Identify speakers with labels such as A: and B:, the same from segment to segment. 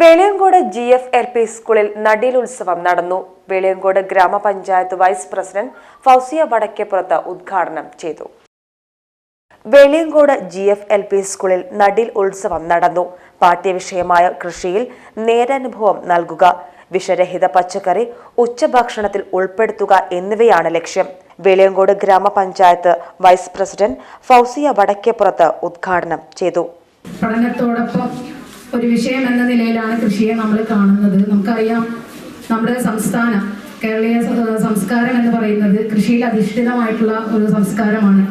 A: Veliyankode G F L P സ്കൂളിൽ നടീൽ ഉത്സവം നടന്നു. വെളിയങ്കോട് ഗ്രാമപഞ്ചായത്ത് വൈസ് പ്രസിഡന്റ് ഫൗസിയ വടക്കേപ്പുറത്ത് ഉദ്ഘാടനം ചെയ്തു. Veliyankode G F L P സ്കൂളിൽ നടീൽ ഉത്സവം നടന്നു. പാഠ്യവിഷയമായ കൃഷിയിൽ നേരനുഭവം നൽകുക. വിഷരഹിത പച്ചക്കറി ഉച്ചഭക്ഷണത്തിൽ ഉൾപ്പെടുത്തുക എന്നിവയാണ് ലക്ഷ്യം. വെളിയങ്കോട് ഗ്രാമപഞ്ചായത്ത് വൈസ് പ്രസിഡന്റ് ഫൗസിയ വടക്കേപ്പുറത്ത് ഉദ്ഘാടനം ചെയ്തു.
B: പഠനത്തോടൊപ്പം ഒരു വിഷയം എന്ന നിലയിലാണ് കൃഷിയെ നമ്മൾ കാണുന്നത്. നമുക്കറിയാം നമ്മുടെ സംസ്ഥാനം കേരളീയ സംസ്കാരം എന്ന് പറയുന്നത് കൃഷിയിൽ അധിഷ്ഠിതമായിട്ടുള്ള ഒരു സംസ്കാരമാണ്.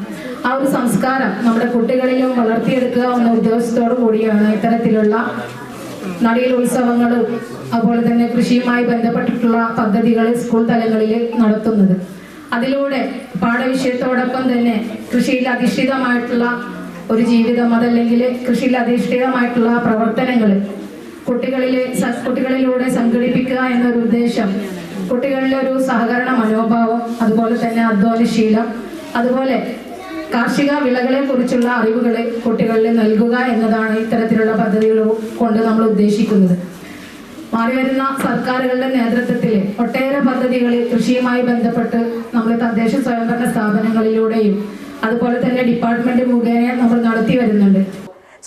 B: ആ ഒരു സംസ്കാരം നമ്മുടെ കുട്ടികളിലും വളർത്തിയെടുക്കുക എന്ന ഉദ്ദേശത്തോടു കൂടിയാണ് ഇത്തരത്തിലുള്ള നടീൽ ഉത്സവങ്ങളും അതുപോലെ തന്നെ കൃഷിയുമായി ബന്ധപ്പെട്ടിട്ടുള്ള പദ്ധതികൾ സ്കൂൾ തലങ്ങളിൽ നടത്തുന്നത്. അതിലൂടെ പാഠവിഷയത്തോടൊപ്പം തന്നെ കൃഷിയിൽ അധിഷ്ഠിതമായിട്ടുള്ള ഒരു ജീവിതം അതല്ലെങ്കിൽ കൃഷിയിൽ അധിഷ്ഠിതമായിട്ടുള്ള പ്രവർത്തനങ്ങൾ കുട്ടികളിലെ കുട്ടികളിലൂടെ സംഘടിപ്പിക്കുക എന്നൊരു ഉദ്ദേശം കുട്ടികളിലെ ഒരു സഹകരണ മനോഭാവം അതുപോലെ തന്നെ അധ്വാനശീലം അതുപോലെ കാർഷിക വിളകളെ കുറിച്ചുള്ള അറിവുകൾ കുട്ടികളിൽ നൽകുക എന്നതാണ് ഇത്തരത്തിലുള്ള പദ്ധതികൾ കൊണ്ട് നമ്മൾ ഉദ്ദേശിക്കുന്നത്. മാറി വരുന്ന സർക്കാരുകളുടെ നേതൃത്വത്തിൽ ഒട്ടേറെ പദ്ധതികൾ കൃഷിയുമായി ബന്ധപ്പെട്ട് നമ്മൾ തദ്ദേശ സ്വയംഭരണ സ്ഥാപനങ്ങളിലൂടെയും അതുപോലെ തന്നെ ഡിപ്പാർട്ട്മെന്റ് മുഖേന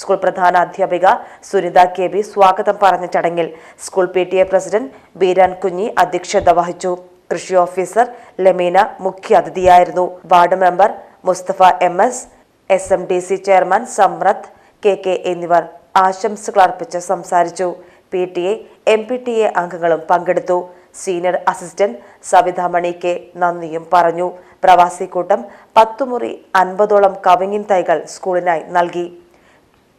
A: സ്കൂൾ പ്രധാന അധ്യാപിക സുനിത കെ ബി സ്വാഗതം പറഞ്ഞ ചടങ്ങിൽ school P T A president Beeran Kunhi അധ്യക്ഷത വഹിച്ചു. കൃഷി ഓഫീസർ ലമീന മുഖ്യ അതിഥിയായിരുന്നു. Ward member Musthafa M S S M D C chairman Samrath K K എന്നിവർ ആശംസകൾ അർപ്പിച്ച് സംസാരിച്ചു. P T A M P T A അംഗങ്ങളും പങ്കെടുത്തു. Senior assistant Savitha Mani K നന്ദിയും പറഞ്ഞു. പ്രവാസി കൂട്ടം പത്തുമുറി അൻപതോളം കവിങ്ങിൻ തൈകൾ സ്കൂളിനായി നൽകി.